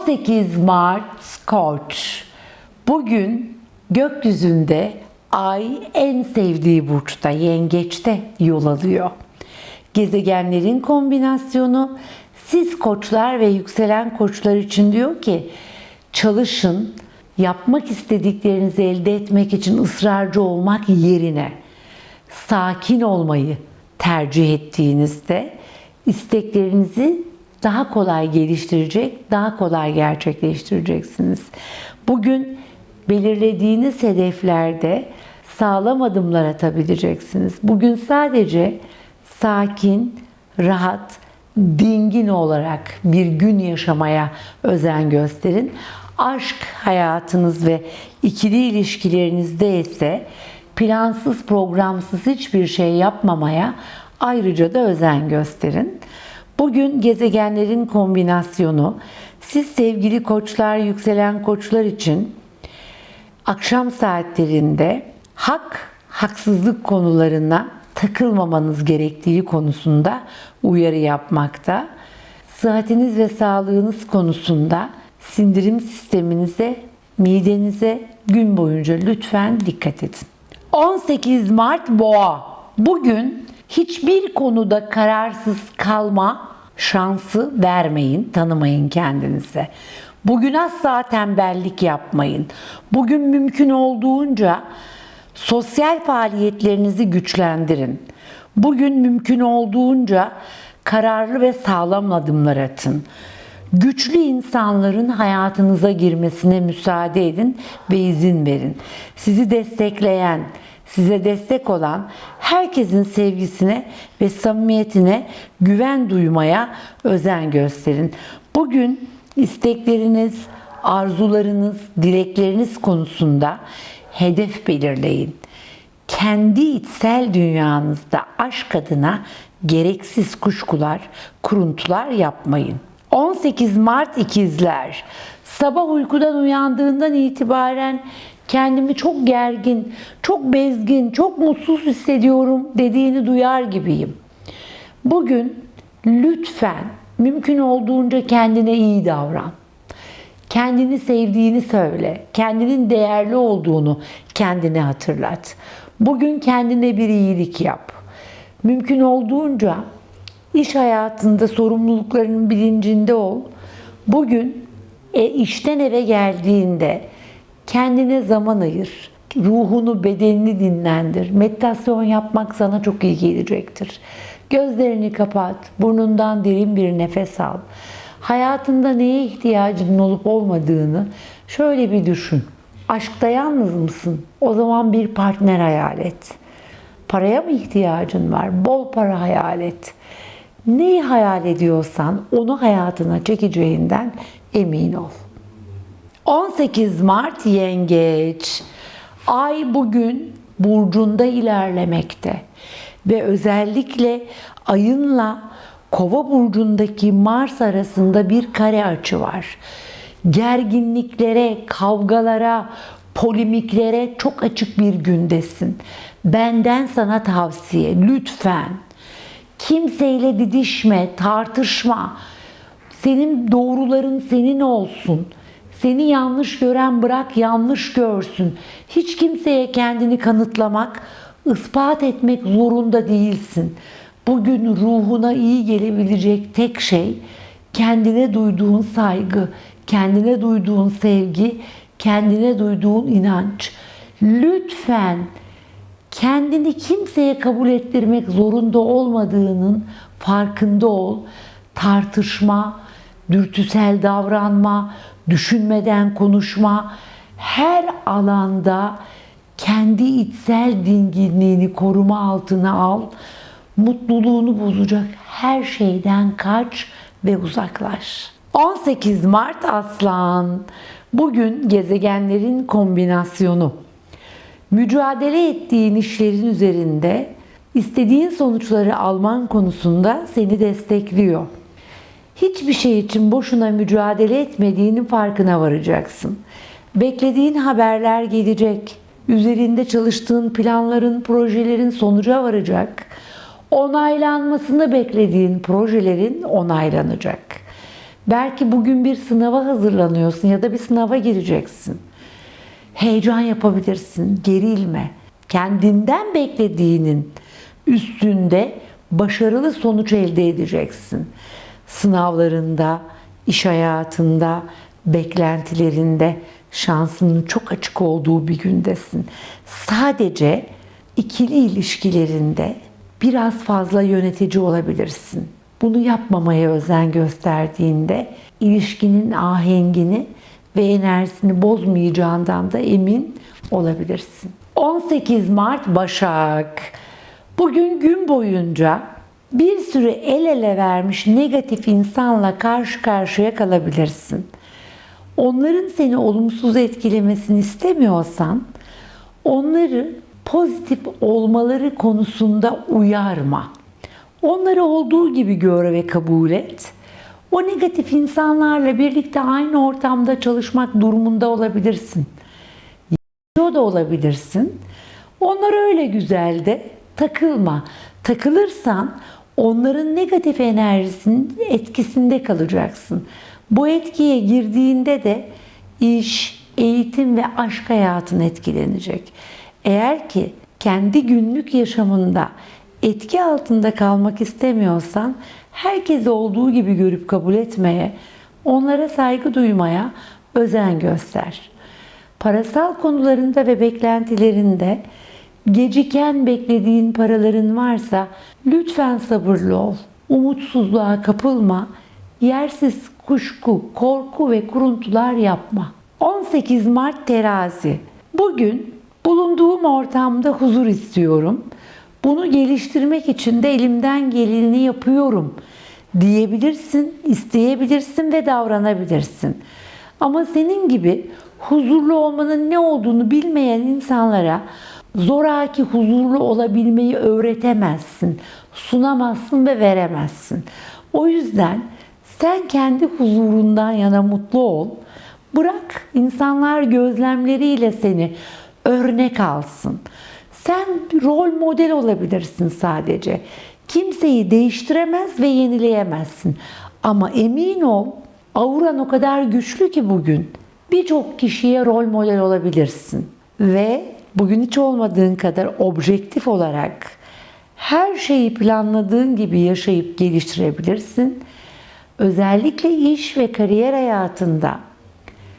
18 Mart Koç. Bugün gökyüzünde ay en sevdiği burçta, yengeçte yol alıyor. Gezegenlerin kombinasyonu siz koçlar ve yükselen koçlar için diyor ki çalışın, yapmak istediklerinizi elde etmek için ısrarcı olmak yerine sakin olmayı tercih ettiğinizde isteklerinizi daha kolay geliştirecek, daha kolay gerçekleştireceksiniz. Bugün belirlediğiniz hedeflerde sağlam adımlar atabileceksiniz. Bugün sadece sakin, rahat, dingin olarak bir gün yaşamaya özen gösterin. Aşk hayatınız ve ikili ilişkilerinizde ise plansız, programsız hiçbir şey yapmamaya ayrıca da özen gösterin. Bugün gezegenlerin kombinasyonu siz sevgili koçlar, yükselen koçlar için akşam saatlerinde hak, haksızlık konularına takılmamanız gerektiği konusunda uyarı yapmakta. Sıhhatiniz ve sağlığınız konusunda sindirim sisteminize, midenize gün boyunca lütfen dikkat edin. 18 Mart Boğa. Bugün hiçbir konuda kararsız kalma şansı vermeyin, tanımayın kendinize. Bugün asla tembellik yapmayın. Bugün mümkün olduğunca sosyal faaliyetlerinizi güçlendirin. Bugün mümkün olduğunca kararlı ve sağlam adımlar atın. Güçlü insanların hayatınıza girmesine müsaade edin ve izin verin. Sizi destekleyen, size destek olan herkesin sevgisine ve samimiyetine güven duymaya özen gösterin. Bugün istekleriniz, arzularınız, dilekleriniz konusunda hedef belirleyin. Kendi içsel dünyanızda aşk adına gereksiz kuşkular, kuruntular yapmayın. 18 Mart ikizler. Sabah uykudan uyandığından itibaren kendimi çok gergin, çok bezgin, çok mutsuz hissediyorum dediğini duyar gibiyim. Bugün lütfen mümkün olduğunca kendine iyi davran. Kendini sevdiğini söyle. Kendinin değerli olduğunu kendine hatırlat. Bugün kendine bir iyilik yap. Mümkün olduğunca iş hayatında sorumluluklarının bilincinde ol. Bugün e, işten eve geldiğinde kendine zaman ayır. Ruhunu, bedenini dinlendir. Meditasyon yapmak sana çok iyi gelecektir. Gözlerini kapat, burnundan derin bir nefes al. Hayatında neye ihtiyacının olup olmadığını şöyle bir düşün. Aşkta yalnız mısın? O zaman bir partner hayal et. Paraya mı ihtiyacın var? Bol para hayal et. Neyi hayal ediyorsan onu hayatına çekeceğinden emin ol. 18 Mart Yengeç. Ay bugün burcunda ilerlemekte ve özellikle ayınla Kova burcundaki Mars arasında bir kare açı var. Gerginliklere, kavgalara, polemiklere çok açık bir gündesin. Benden sana tavsiye lütfen. Kimseyle didişme, tartışma. Senin doğruların senin olsun. Seni yanlış gören bırak yanlış görsün. Hiç kimseye kendini kanıtlamak, ispat etmek zorunda değilsin. Bugün ruhuna iyi gelebilecek tek şey kendine duyduğun saygı, kendine duyduğun sevgi, kendine duyduğun inanç. Lütfen kendini kimseye kabul ettirmek zorunda olmadığının farkında ol. Tartışma, dürtüsel davranma, düşünmeden konuşma her alanda kendi içsel dinginliğini koruma altına al. Mutluluğunu bozacak her şeyden kaç ve uzaklaş. 18 Mart Aslan. Bugün gezegenlerin kombinasyonu. Mücadele ettiğin işlerin üzerinde istediğin sonuçları alman konusunda seni destekliyor. Hiçbir şey için boşuna mücadele etmediğinin farkına varacaksın. Beklediğin haberler gelecek. Üzerinde çalıştığın planların, projelerin sonuca varacak. Onaylanmasını beklediğin projelerin onaylanacak. Belki bugün bir sınava hazırlanıyorsun ya da bir sınava gireceksin. Heyecan yapabilirsin, gerilme. Kendinden beklediğinin üstünde başarılı sonuç elde edeceksin. Sınavlarında, iş hayatında, beklentilerinde şansının çok açık olduğu bir gündesin. Sadece ikili ilişkilerinde biraz fazla yönetici olabilirsin. Bunu yapmamaya özen gösterdiğinde ilişkinin ahengini ve enerjisini bozmayacağından da emin olabilirsin. 18 Mart Başak. Bugün gün boyunca bir sürü el ele vermiş negatif insanla karşı karşıya kalabilirsin. Onların seni olumsuz etkilemesini istemiyorsan onları pozitif olmaları konusunda uyarma. Onları olduğu gibi gör ve kabul et. O negatif insanlarla birlikte aynı ortamda çalışmak durumunda olabilirsin. Yaşıyor da olabilirsin. Onlar öyle güzel de takılma. Takılırsan onların negatif enerjisinin etkisinde kalacaksın. Bu etkiye girdiğinde de iş, eğitim ve aşk hayatın etkilenecek. Eğer ki kendi günlük yaşamında etki altında kalmak istemiyorsan herkesi olduğu gibi görüp kabul etmeye, onlara saygı duymaya özen göster. Parasal konularında ve beklentilerinde geciken beklediğin paraların varsa lütfen sabırlı ol. Umutsuzluğa kapılma. Yersiz kuşku, korku ve kuruntular yapma. 18 Mart Terazi. Bugün bulunduğum ortamda huzur istiyorum. Bunu geliştirmek için de elimden geleni yapıyorum diyebilirsin, isteyebilirsin ve davranabilirsin. Ama senin gibi huzurlu olmanın ne olduğunu bilmeyen insanlara zoraki huzurlu olabilmeyi öğretemezsin, sunamazsın ve veremezsin. O yüzden sen kendi huzurundan yana mutlu ol. Bırak insanlar gözlemleriyle seni örnek alsın. Sen rol model olabilirsin sadece. Kimseyi değiştiremez ve yenileyemezsin. Ama emin ol, auran o kadar güçlü ki bugün birçok kişiye rol model olabilirsin. Ve bugün hiç olmadığın kadar objektif olarak her şeyi planladığın gibi yaşayıp geliştirebilirsin. Özellikle iş ve kariyer hayatında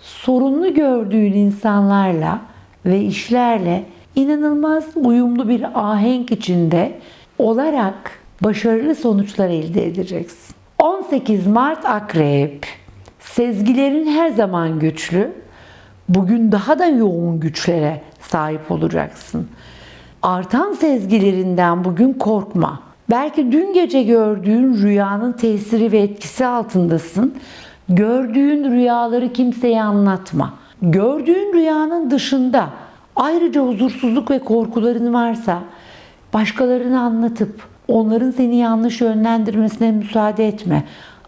sorunlu gördüğün insanlarla ve işlerle inanılmaz uyumlu bir ahenk içinde olarak başarılı sonuçlar elde edeceksin. 18 Mart Akrep. Sezgilerin her zaman güçlü. Bugün daha da yoğun güçlere sahip olacaksın. Artan sezgilerinden bugün korkma. Belki dün gece gördüğün rüyanın tesiri ve etkisi altındasın. Gördüğün rüyaları kimseye anlatma. Gördüğün rüyanın dışında ayrıca huzursuzluk ve korkuların varsa başkalarına anlatıp onların seni yanlış yönlendirmesine müsaade etme.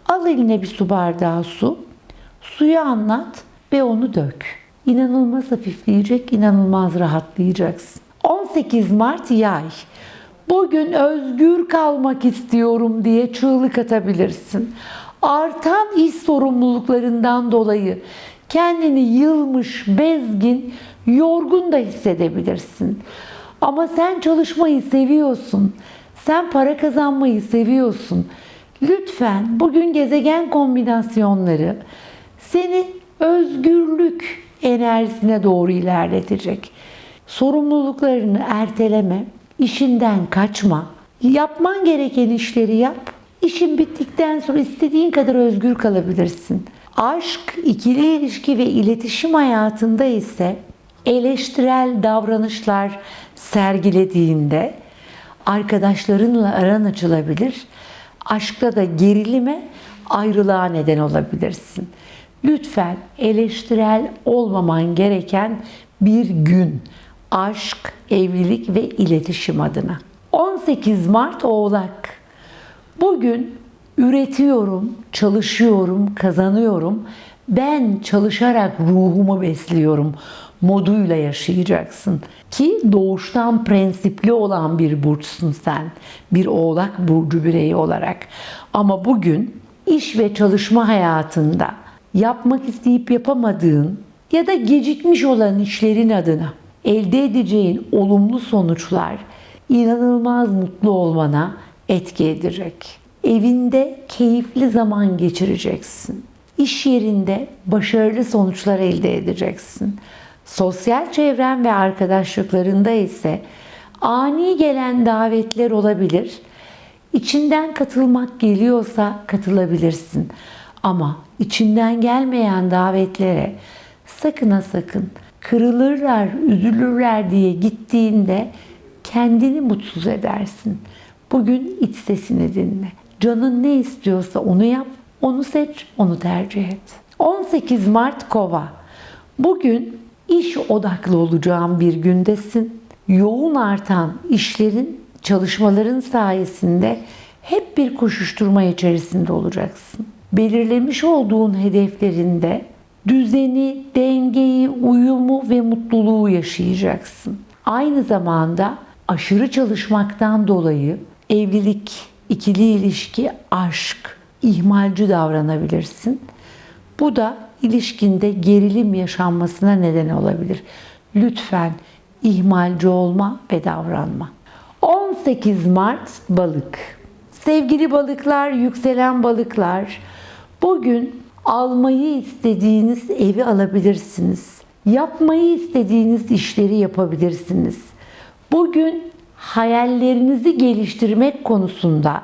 Al eline bir su bardağı su. Suyu anlat ve onu dök. İnanılmaz hafifleyecek, inanılmaz rahatlayacaksın. 18 Mart yay. Bugün özgür kalmak istiyorum diye çığlık atabilirsin. Artan iş sorumluluklarından dolayı kendini yılmış, bezgin, yorgun da hissedebilirsin. Ama sen çalışmayı seviyorsun. Sen para kazanmayı seviyorsun. Lütfen bugün gezegen kombinasyonları seni özgürlük enerjisine doğru ilerletecek. Sorumluluklarını erteleme, işinden kaçma. Yapman gereken işleri yap. İşin bittikten sonra istediğin kadar özgür kalabilirsin. Aşk, ikili ilişki ve iletişim hayatında ise eleştirel davranışlar sergilediğinde arkadaşlarınla aran açılabilir. Aşkta da gerilime, ayrılığa neden olabilirsin. Lütfen eleştirel olmaman gereken bir gün aşk, evlilik ve iletişim adına. 18 Mart Oğlak. Bugün üretiyorum, çalışıyorum, kazanıyorum. Ben çalışarak ruhumu besliyorum moduyla yaşayacaksın. Ki doğuştan prensipli olan bir burçsun sen. Bir oğlak burcu bireyi olarak. Ama bugün iş ve çalışma hayatında yapmak isteyip yapamadığın ya da gecikmiş olan işlerin adına elde edeceğin olumlu sonuçlar inanılmaz mutlu olmana etki edecek. Evinde keyifli zaman geçireceksin. İş yerinde başarılı sonuçlar elde edeceksin. Sosyal çevren ve arkadaşlıklarında ise ani gelen davetler olabilir. İçinden katılmak geliyorsa katılabilirsin. Ama içinden gelmeyen davetlere sakın ha sakın kırılırlar, üzülürler diye gittiğinde kendini mutsuz edersin. Bugün iç sesini dinle. Canın ne istiyorsa onu yap, onu seç, onu tercih et. 18 Mart Kova. Bugün iş odaklı olacağın bir gündesin. Yoğun artan işlerin, çalışmaların sayesinde hep bir koşuşturma içerisinde olacaksın. Belirlemiş olduğun hedeflerinde düzeni, dengeyi, uyumu ve mutluluğu yaşayacaksın. Aynı zamanda aşırı çalışmaktan dolayı evlilik, ikili ilişki, aşk, ihmalci davranabilirsin. Bu da ilişkinde gerilim yaşanmasına neden olabilir. Lütfen ihmalci olma ve davranma. 18 Mart balık. Sevgili balıklar, yükselen balıklar, bugün almayı istediğiniz evi alabilirsiniz. Yapmayı istediğiniz işleri yapabilirsiniz. Bugün hayallerinizi geliştirmek konusunda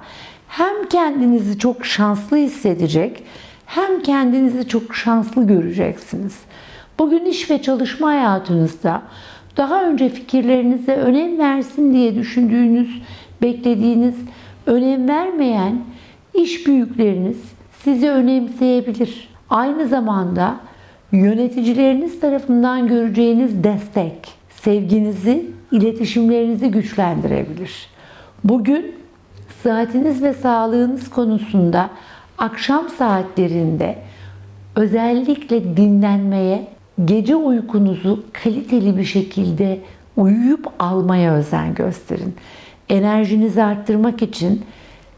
hem kendinizi çok şanslı hissedecek hem kendinizi çok şanslı göreceksiniz. Bugün iş ve çalışma hayatınızda daha önce fikirlerinize önem versin diye düşündüğünüz, beklediğiniz, önem vermeyen iş büyükleriniz sizi önemseyebilir. Aynı zamanda yöneticileriniz tarafından göreceğiniz destek, sevginizi, iletişimlerinizi güçlendirebilir. Bugün sıhhatiniz ve sağlığınız konusunda akşam saatlerinde özellikle dinlenmeye, gece uykunuzu kaliteli bir şekilde uyuyup almaya özen gösterin. Enerjinizi arttırmak için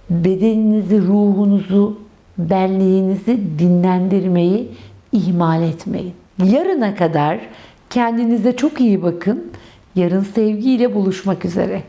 bedeninizi, ruhunuzu, benliğinizi dinlendirmeyi ihmal etmeyin. Yarına kadar kendinize çok iyi bakın. Yarın sevgiyle buluşmak üzere.